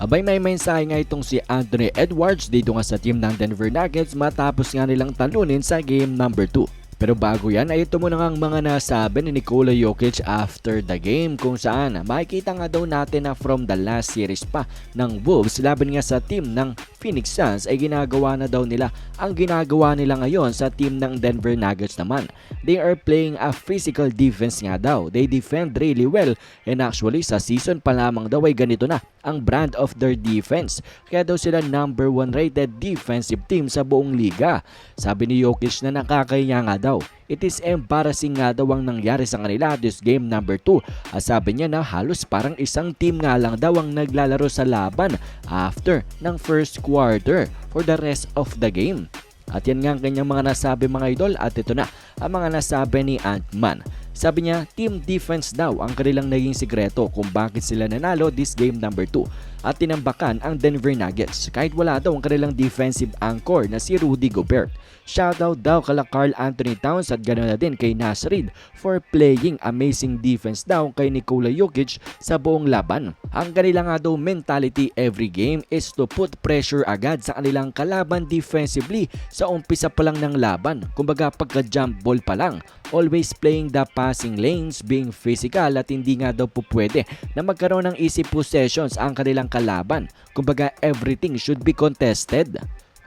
Abay may mensahe nga itong si Anthony Edwards dito nga sa team ng Denver Nuggets matapos nga nilang talunin sa game number 2. Pero bago yan ay ito muna nga ang mga nasabi ni Nikola Jokic after the game kung saan makikita nga daw natin na from the last series pa ng Wolves laban nga sa team ng Phoenix Suns ay ginagawa na daw nila ang ginagawa nila ngayon sa team ng Denver Nuggets naman. They are playing a physical defense nga daw. They defend really well and actually sa season pa lamang daw ay ganito na ang brand of their defense. Kaya daw sila number 1 rated defensive team sa buong liga. Sabi ni Jokic na nakakahiya nga daw. It is embarrassing nga daw ang nangyari sa kanila this game number 2. At sabi niya na halos parang isang team nga lang daw ang naglalaro sa laban after ng first quarter for the rest of the game. At yan nga ang kanyang mga nasabi mga idol at ito na ang mga nasabi ni Ant-Man. Sabi niya, team defense daw ang kanilang naging sikreto kung bakit sila nanalo this game number 2 at tinambakan ang Denver Nuggets kahit wala daw ang kanilang defensive anchor na si Rudy Gobert. Shoutout daw kala Carl Anthony Towns at ganoon na din kay Nas Reed for playing amazing defense daw kay Nikola Jokic sa buong laban. Ang kanila nga daw mentality every game is to put pressure agad sa kanilang kalaban defensively sa umpisa pa lang ng laban. Kumbaga pagka-jump ball pa lang, always playing the passing lanes, being physical at hindi nga daw po pwede na magkaroon ng easy possessions ang kanilang kalaban. Kumbaga everything should be contested.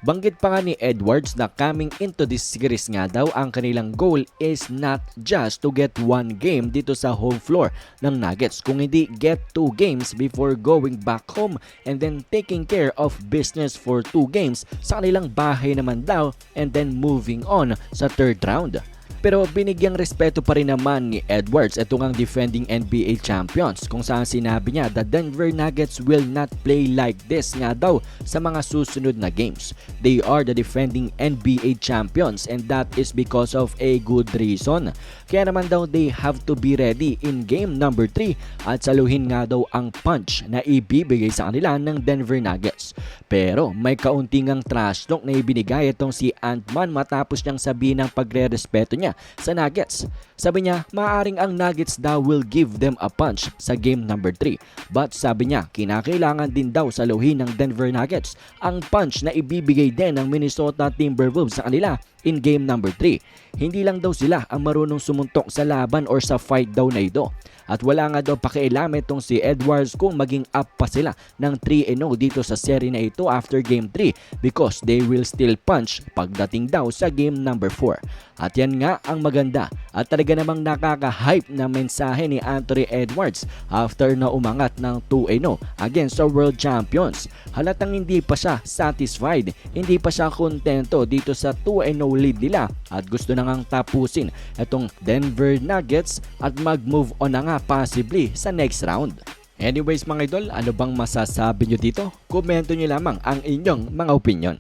Banggit pa nga ni Edwards na coming into this series nga daw ang kanilang goal is not just to get one game dito sa home floor ng Nuggets kung hindi get two games before going back home and then taking care of business for two games sa kanilang bahay naman daw and then moving on sa third round. Pero binigyang respeto pa rin naman ni Edwards itong ang defending NBA champions kung saan sinabi niya the Denver Nuggets will not play like this nga daw sa mga susunod na games. They are the defending NBA champions and that is because of a good reason. Kaya naman daw they have to be ready in game number 3 at saluhin nga daw ang punch na ibibigay sa kanila ng Denver Nuggets. Pero may kaunting ang trash talk na ibinigay itong si Ant-Man matapos niyang sabihin ng pagre-respeto niya sa Nuggets. Sabi niya, maaring ang Nuggets daw will give them a punch sa game number 3. But sabi niya, kinakailangan din daw saluhin ng Denver Nuggets ang punch na ibibigay din ng Minnesota Timberwolves sa kanila in game number 3. Hindi lang daw sila ang marunong sumuntok sa laban or sa fight daw na ito. At wala nga daw pakialam itong si Edwards kung maging up pa sila ng 3-0 dito sa serie na ito after game 3 because they will still punch pagdating daw sa game number 4. At yan nga ang maganda at talaga namang nakaka-hype na mensahe ni Anthony Edwards after na umangat ng 2-0 against the world champions. Halatang hindi pa siya satisfied, hindi pa siya kontento dito sa 2-0 lead nila at gusto na ngang tapusin itong Denver Nuggets at mag-move on na nga possibly sa next round. Anyways mga idol, ano bang masasabi nyo dito? Komento nyo lamang ang inyong mga opinion.